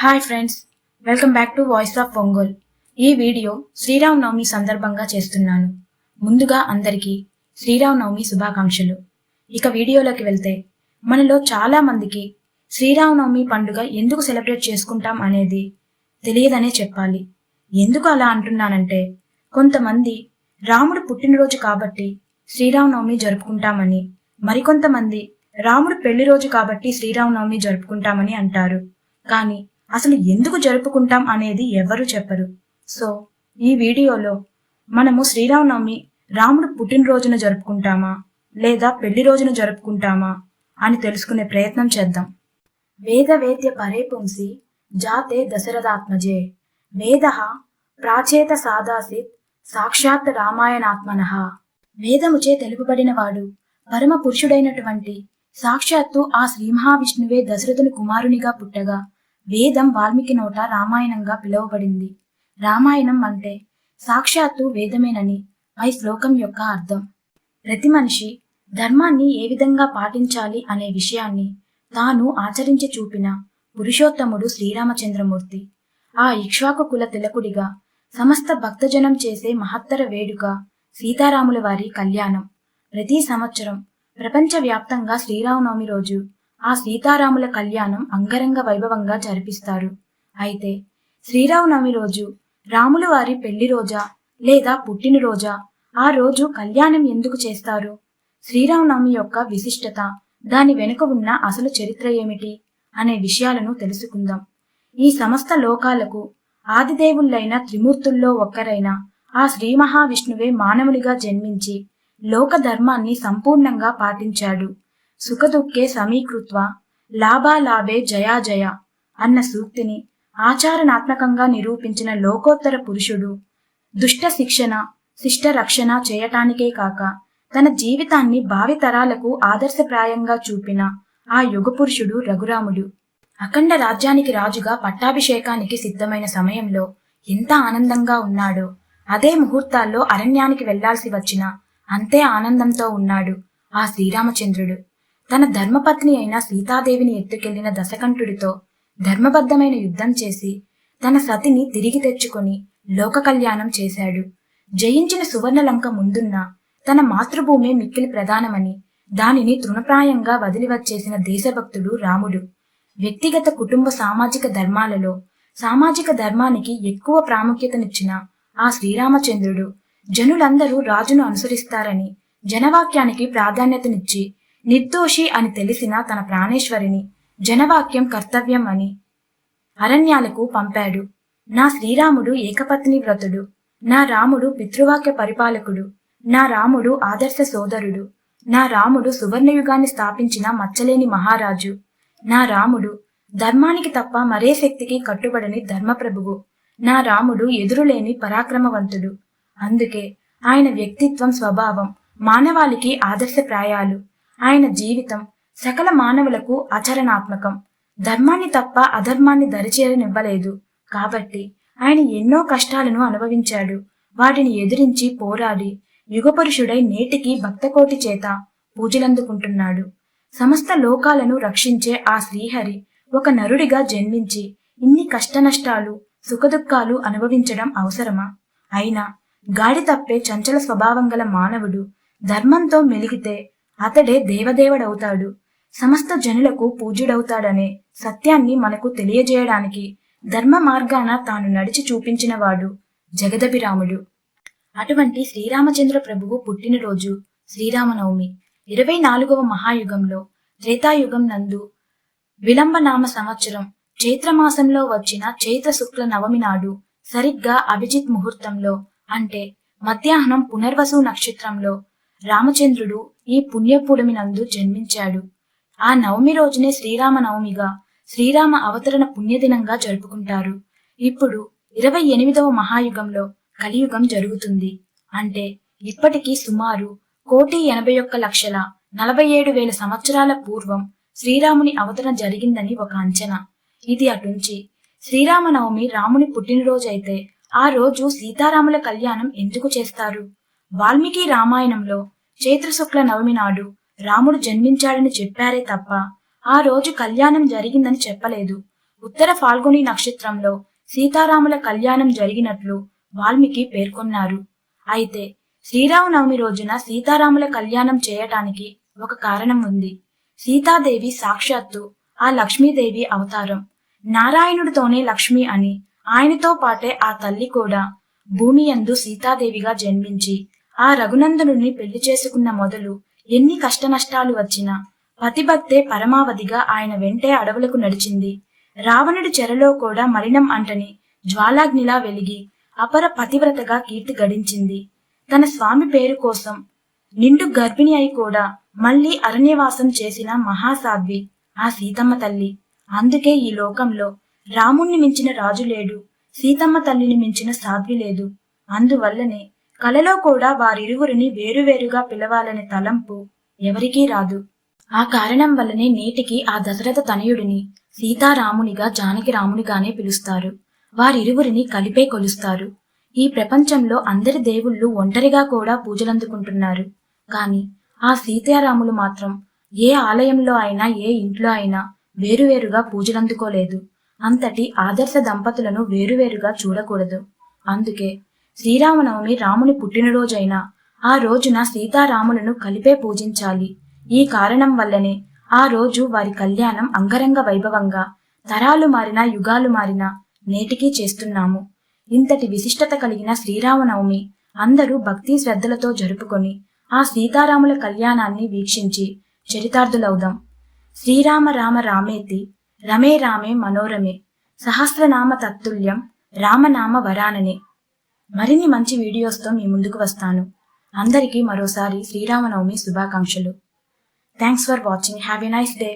Hi friends welcome back to voice of Ongole ఈ video Sri Rama Navami సందర్భంగా చేస్తున్నాను. ముందుగా అందరికీ శ్రీరామనవమి శుభాకాంక్షలు. ఇక వీడియోలోకి వెళ్తే మనలో చాలా మందికి శ్రీరామనవమి పండుగ ఎందుకు సెలబ్రేట్ చేసుకుంటాం అనేది తెలియదనే చెప్పాలి. ఎందుకు అలా అంటున్నానంటే కొంతమంది రాముడు పుట్టినరోజు కాబట్టి శ్రీరామనవమి జరుపుకుంటామని మరికొంతమంది రాముడు పెళ్ళి రోజు కాబట్టి శ్రీరామనవమి జరుపుకుంటామని అంటారు. కానీ అసలు ఎందుకు జరుపుకుంటాం అనేది ఎవరు చెప్పరు. సో ఈ వీడియోలో మనము శ్రీరామనవమి రాముడు పుట్టినరోజున జరుపుకుంటామా? లేదా పెళ్ళి రోజున జరుపుకుంటామా? అని తెలుసుకునే ప్రయత్నం చేద్దాం. వేద వేద్య జాతే దశరథాత్మజే వేద ప్రాచేత సాదాసిత్ సాక్షాత్ రామాయణాత్మన. వేదముచే తెలుపబడినవాడు పరమ పురుషుడైనటువంటి సాక్షాత్తు ఆ శ్రీ మహావిష్ణువే దశరథుని కుమారునిగా పుట్టగా వేదం వాల్మీకి నోట రామాయణంగా పిలువబడింది. రామాయణం అంటే సాక్షాత్తు వేదమేనని పై శ్లోకం యొక్క అర్థం. ప్రతి మనిషి ధర్మాన్ని ఏ విధంగా పాటించాలి అనే విషయాన్ని తాను ఆచరించి చూపిన పురుషోత్తముడు శ్రీరామచంద్రమూర్తి. ఆ ఇక్ష్వాకు కుల తిలకుడిగా సమస్త భక్తజనం చేసే మహత్తర వేడుక సీతారాముల వారి కళ్యాణం. ప్రతి సంవత్సరం ప్రపంచవ్యాప్తంగా శ్రీరామనవమి రోజు ఆ సీతారాముల కళ్యాణం అంగరంగ వైభవంగా జరిపిస్తారు. అయితే శ్రీరామనవమి రోజు రాముల వారి పెళ్ళి రోజా లేదా పుట్టినరోజా ఆ రోజు కళ్యాణం ఎందుకు చేస్తారు? శ్రీరామనవమి యొక్క విశిష్టత దాని వెనుక ఉన్న అసలు చరిత్ర ఏమిటి అనే విషయాలను తెలుసుకుందాం. ఈ సమస్త లోకాలకు ఆదిదేవుళ్ళైన త్రిమూర్తుల్లో ఒక్కరైన ఆ శ్రీ మహావిష్ణువే మానవునిగా జన్మించి లోక ధర్మాన్ని సంపూర్ణంగా పాటించాడు. సుఖదుఖే సమీకృత్వ లాభాలాభే జయాజయ అన్న సూక్తిని ఆచరణాత్మకంగా నిరూపించిన లోకోత్తర పురుషుడు దుష్ట శిక్షణ శిష్ట రక్షణ చేయటానికే కాక తన జీవితాన్ని భావితరాలకు ఆదర్శప్రాయంగా చూపిన ఆ యుగ పురుషుడు రఘురాముడు. అఖండ రాజ్యానికి రాజుగా పట్టాభిషేకానికి సిద్ధమైన సమయంలో ఎంత ఆనందంగా ఉన్నాడో అదే ముహూర్తాల్లో అరణ్యానికి వెళ్ళాల్సి వచ్చిన అంతే ఆనందంతో ఉన్నాడు ఆ శ్రీరామచంద్రుడు. తన ధర్మపత్ని అయిన సీతాదేవిని ఎత్తుకెళ్ళిన దశకంఠుడితో ధర్మబద్ధమైన యుద్ధం చేసి తన సతిని తిరిగి తెచ్చుకొని లోక కళ్యాణం చేశాడు. జయించిన సువర్ణలంక ముందున్న తన మాతృభూమి మిక్కిలి ప్రధానమని దానిని తృణప్రాయంగా వదిలి వచ్చేసిన దేశభక్తుడు రాముడు. వ్యక్తిగత కుటుంబ సామాజిక ధర్మాలలో సామాజిక ధర్మానికి ఎక్కువ ప్రాముఖ్యతనిచ్చిన ఆ శ్రీరామచంద్రుడు జనులందరూ రాజును అనుసరిస్తారని జనవాక్యానికి ప్రాధాన్యతనిచ్చి నిర్దోషి అని తెలిసిన తన ప్రాణేశ్వరిని జనవాక్యం కర్తవ్యం అని అరణ్యాలకు పంపాడు. నా శ్రీరాముడు ఏకపత్ని వ్రతుడు. నా రాముడు పితృవాక్య పరిపాలకుడు. నా రాముడు ఆదర్శ సోదరుడు. నా రాముడు సువర్ణయుగాన్ని స్థాపించిన మచ్చలేని మహారాజు. నా రాముడు ధర్మానికి తప్ప మరే శక్తికి కట్టుబడని ధర్మప్రభువు. నా రాముడు ఎదురులేని పరాక్రమవంతుడు. అందుకే ఆయన వ్యక్తిత్వం స్వభావం మానవాళికి ఆదర్శప్రాయాలు. ఆయన జీవితం సకల మానవులకు ఆచరణాత్మకం. ధర్మాన్ని తప్ప అధర్మాన్ని దరిచేరనివ్వలేదు. కాబట్టి ఆయన ఎన్నో కష్టాలను అనుభవించాడు. వాటిని ఎదిరించి పోరాడి యుగపురుషుడై నేటికి భక్తకోటి చేత పూజలందుకుంటున్నాడు. సమస్త లోకాలను రక్షించే ఆ శ్రీహరి ఒక నరుడిగా జన్మించి ఇన్ని కష్టనష్టాలు సుఖదుఖాలు అనుభవించడం అవసరమా? అయినా గాడి తప్పే చంచల స్వభావం గల మానవుడు ధర్మంతో మెలిగితే అతడే దేవదేవుడవుతాడు. సమస్త జనులకు పూజ్యుడవుతాడనే సత్యాన్ని మనకు తెలియజేయడానికి ధర్మ మార్గాన తాను నడిచి చూపించినవాడు జగదభిరాముడు. అటువంటి శ్రీరామచంద్ర ప్రభువు పుట్టినరోజు శ్రీరామనవమి ఇరవై నాలుగవ మహాయుగంలో త్రేతాయుగం నందు విలంబనామ సంవత్సరం చైత్రమాసంలో వచ్చిన చైత్ర శుక్ల నవమి నాడు సరిగ్గా అభిజిత్ ముహూర్తంలో అంటే మధ్యాహ్నం పునర్వసు నక్షత్రంలో రామచంద్రుడు ఈ పుణ్యపుడమి నందు జన్మించాడు. ఆ నవమి రోజునే శ్రీరామ నవమిగా శ్రీరామ అవతరణ పుణ్యదినంగా జరుపుకుంటారు. ఇప్పుడు ఇరవై ఎనిమిదవ మహాయుగంలో కలియుగం జరుగుతుంది. అంటే ఇప్పటికీ సుమారు కోటి ఎనభై ఒక్క లక్షల నలభై ఏడు వేల సంవత్సరాల పూర్వం శ్రీరాముని అవతరణ జరిగిందని ఒక అంచనా. ఇది అటుంచి శ్రీరామనవమి రాముని పుట్టినరోజైతే ఆ రోజు సీతారాముల కళ్యాణం ఎందుకు చేస్తారు? వాల్మీకి రామాయణంలో చైత్రశుక్ల నవమి నాడు రాముడు జన్మించాడని చెప్పారే తప్ప ఆ రోజు కళ్యాణం జరిగిందని చెప్పలేదు. ఉత్తర ఫాల్గుని నక్షత్రంలో సీతారాముల కళ్యాణం జరిగినట్లు వాల్మీకి పేర్కొన్నారు. అయితే శ్రీరామనవమి రోజున సీతారాముల కళ్యాణం చేయటానికి ఒక కారణం ఉంది. సీతాదేవి సాక్షాత్తు ఆ లక్ష్మీదేవి అవతారం. నారాయణుడితోనే లక్ష్మి అని ఆయనతో పాటే ఆ తల్లి కూడా భూమి యందు సీతాదేవిగా జన్మించి ఆ రఘునందనుడిని పెళ్ళి చేసుకున్న మొదలు ఎన్ని కష్టనష్టాలు వచ్చినా పతిభక్తే పరమావధిగా ఆయన వెంటే అడవులకు నడిచింది. రావణుడి చెరలో కూడా మలినం అంటని జ్వాలాగ్నిలా వెలిగి అపర పతివ్రతగా కీర్తి గడించింది. తన స్వామి పేరు కోసం నిండు గర్భిణి అయి కూడా మళ్ళీ అరణ్యవాసం చేసిన మహాసాధ్వి ఆ సీతమ్మ తల్లి. అందుకే ఈ లోకంలో రాముణ్ణి మించిన రాజు లేడు సీతమ్మ తల్లిని మించిన సాధ్వి లేదు. అందువల్లనే కలలో కూడా వారిరువురిని వేరువేరుగా పిలవాలనే తలంపు ఎవరికీ రాదు. ఆ కారణం వల్లనే నేటికి ఆ దశరథ తనయుడిని సీతారామునిగా జానకి రామునిగానే పిలుస్తారు. వారిరువురిని కలిపే కొలుస్తారు. ఈ ప్రపంచంలో అందరి దేవుళ్ళు ఒంటరిగా కూడా పూజలందుకుంటున్నారు. కాని ఆ సీతారాములు మాత్రం ఏ ఆలయంలో అయినా ఏ ఇంట్లో అయినా వేరువేరుగా పూజలందుకోలేదు. అంతటి ఆదర్శ దంపతులను వేరువేరుగా చూడకూడదు. అందుకే శ్రీరామనవమి రాముని పుట్టినరోజైన ఆ రోజున సీతారాములను కలిపే పూజించాలి. ఈ కారణం వల్లనే ఆ రోజు వారి కళ్యాణం అంగరంగ వైభవంగా తరాలు మారినా యుగాలు మారినా నేటికీ చేస్తున్నాము. ఇంతటి విశిష్టత కలిగిన శ్రీరామనవమి అందరూ భక్తి శ్రద్ధలతో జరుపుకొని ఆ సీతారాముల కళ్యాణాన్ని వీక్షించి చరితార్థులవుదాం. శ్రీరామ రామ రామేతి రమే రామే మనోరమే సహస్రనామ తత్తుల్యం రామనామ వరాననే. మరిన్ని మంచి వీడియోస్తో మీ ముందుకు వస్తాను. అందరికీ మరోసారి శ్రీరామనవమి శుభాకాంక్షలు. Thanks for watching have a nice day